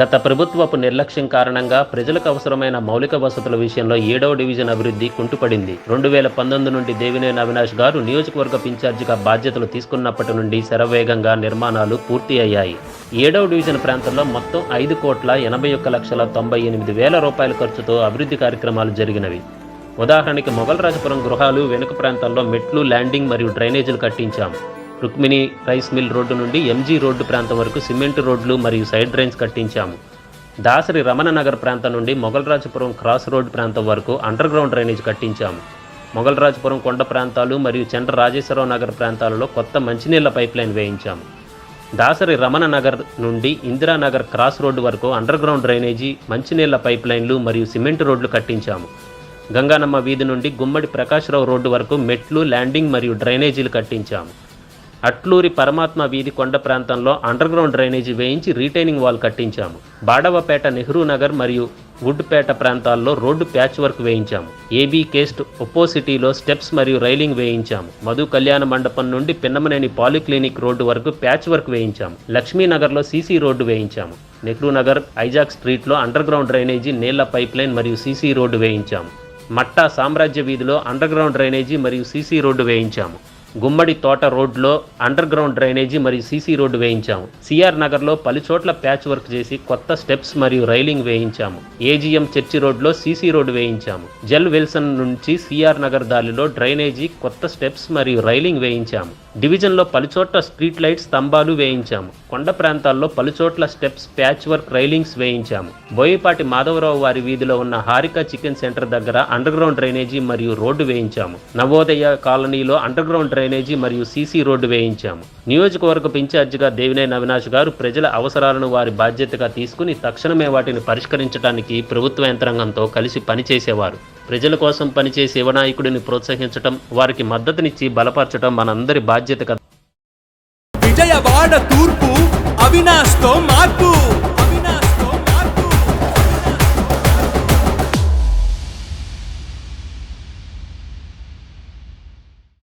గత ప్రభుత్వపు నిర్లక్ష్యం కారణంగా ప్రజలకు అవసరమైన మౌలిక వసతుల విషయంలో ఏడవ డివిజన్ అభివృద్ధి కుంటుపడింది. రెండు వేల పంతొమ్మిది నుండి దేవినేని అవినాష్ గారు నియోజకవర్గ ఇన్ఛార్జిగా బాధ్యతలు తీసుకున్నప్పటి నుండి శరవేగంగా నిర్మాణాలు పూర్తి అయ్యాయి. ఏడవ డివిజన్ ప్రాంతంలో మొత్తం ఐదు కోట్ల ఎనభై ఒక్క లక్షల తొంభై ఎనిమిది వేల రూపాయల ఖర్చుతో అభివృద్ధి కార్యక్రమాలు జరిగినవి. ఉదాహరణకి మొగల్రాజపురం గృహాలు వెనుక ప్రాంతాల్లో మెట్లు ల్యాండింగ్ మరియు డ్రైనేజీలు కట్టించాం. రుక్మిణి రైస్ మిల్ రోడ్డు నుండి ఎంజీ రోడ్డు ప్రాంతం వరకు సిమెంట్ రోడ్లు మరియు సైడ్ డ్రైన్స్ కట్టించాము. దాసరి రమణ నగర్ ప్రాంతం నుండి మొగల్రాజపురం క్రాస్ రోడ్ ప్రాంతం వరకు అండర్ గ్రౌండ్ డ్రైనేజ్ కట్టించాము. మొగల్రాజపురం కొండ ప్రాంతాలు మరియు చంద్ర రాజేశ్వరరావు నగర్ ప్రాంతాలలో కొత్త మంచినీళ్ళ పైప్ లైన్ వేయించాము. దాసరి రమణ నగర్ నుండి ఇందిరానగర్ క్రాస్ రోడ్డు వరకు అండర్ గ్రౌండ్ డ్రైనేజీ మంచినీళ్ళ పైప్ లైన్లు మరియు సిమెంట్ రోడ్లు కట్టించాము. గంగానమ్మ వీధి నుండి గుమ్మడి ప్రకాశ్రావు రోడ్డు వరకు మెట్లు ల్యాండింగ్ మరియు డ్రైనేజీలు కట్టించాము. అట్లూరి పరమాత్మ వీధి కొండ ప్రాంతంలో అండర్గ్రౌండ్ డ్రైనేజీ వేయించి రీటైనింగ్ వాల్ కట్టించాము. బాడవపేట నెహ్రూ నగర్ మరియు వుడ్పేట ప్రాంతాల్లో రోడ్డు ప్యాచ్ వర్క్ వేయించాము. ఏబీ కేస్ట్ ఒప్పోసిటీలో స్టెప్స్ మరియు రైలింగ్ వేయించాము. మధు కళ్యాణ మండపం నుండి పిన్నమనేని పాలిక్లినిక్ రోడ్డు వరకు ప్యాచ్ వర్క్ వేయించాము. లక్ష్మీనగర్లో సీసీ రోడ్డు వేయించాము. నెహ్రూ నగర్ ఐజాక్ స్ట్రీట్లో అండర్గ్రౌండ్ డ్రైనేజీ నీళ్ళ పైప్లైన్ మరియు సీసీ రోడ్డు వేయించాము. మట్టా సామ్రాజ్య వీధిలో అండర్గ్రౌండ్ డ్రైనేజీ మరియు సీసీ రోడ్డు వేయించాము. గుమ్మడి తోట రోడ్లో అండర్ గ్రౌండ్ డ్రైనేజీ మరియు సీసీ రోడ్డు వేయించాము. సిఆర్ నగర్లో పలు చోట్ల ప్యాచ్ వర్క్ చేసి కొత్త స్టెప్స్ మరియు రైలింగ్ వేయించాము. ఏజీఎం చర్చి రోడ్లో సీసీ రోడ్డు వేయించాము. జెల్ విల్సన్ నుంచి సిఆర్ నగర్ దారిలో డ్రైనేజీ కొత్త స్టెప్స్ మరియు రైలింగ్ వేయించాము. డివిజన్లో పలుచోట్ల స్ట్రీట్ లైట్ స్తంభాలు వేయించాము. కొండ ప్రాంతాల్లో పలుచోట్ల స్టెప్స్ ప్యాచ్ వర్క్ రైలింగ్స్ వేయించాము. బోయపాటి మాధవరావు వారి వీధిలో ఉన్న హారిక చికెన్ సెంటర్ దగ్గర అండర్ గ్రౌండ్ డ్రైనేజీ మరియు రోడ్డు వేయించాము. నవోదయ కాలనీలో అండర్ గ్రౌండ్ డ్రైనేజీ మరియు సీసీ రోడ్డు వేయించాము. నియోజకవర్గ ఇన్ఛార్జిగా దేవినేని అవినాష్ గారు ప్రజల అవసరాలను వారి బాధ్యతగా తీసుకుని తక్షణమే వాటిని పరిష్కరించడానికి ప్రభుత్వ యంత్రాంగంతో కలిసి పనిచేసేవారు. ప్రజల కోసం పనిచేసే యువనాయకుడిని ప్రోత్సహించడం వారికి మద్దతునిచ్చి బలపరచడం మనందరి బాధ్యత కదా. విజయవాడ తూర్పు అవినాష్తో మార్పు.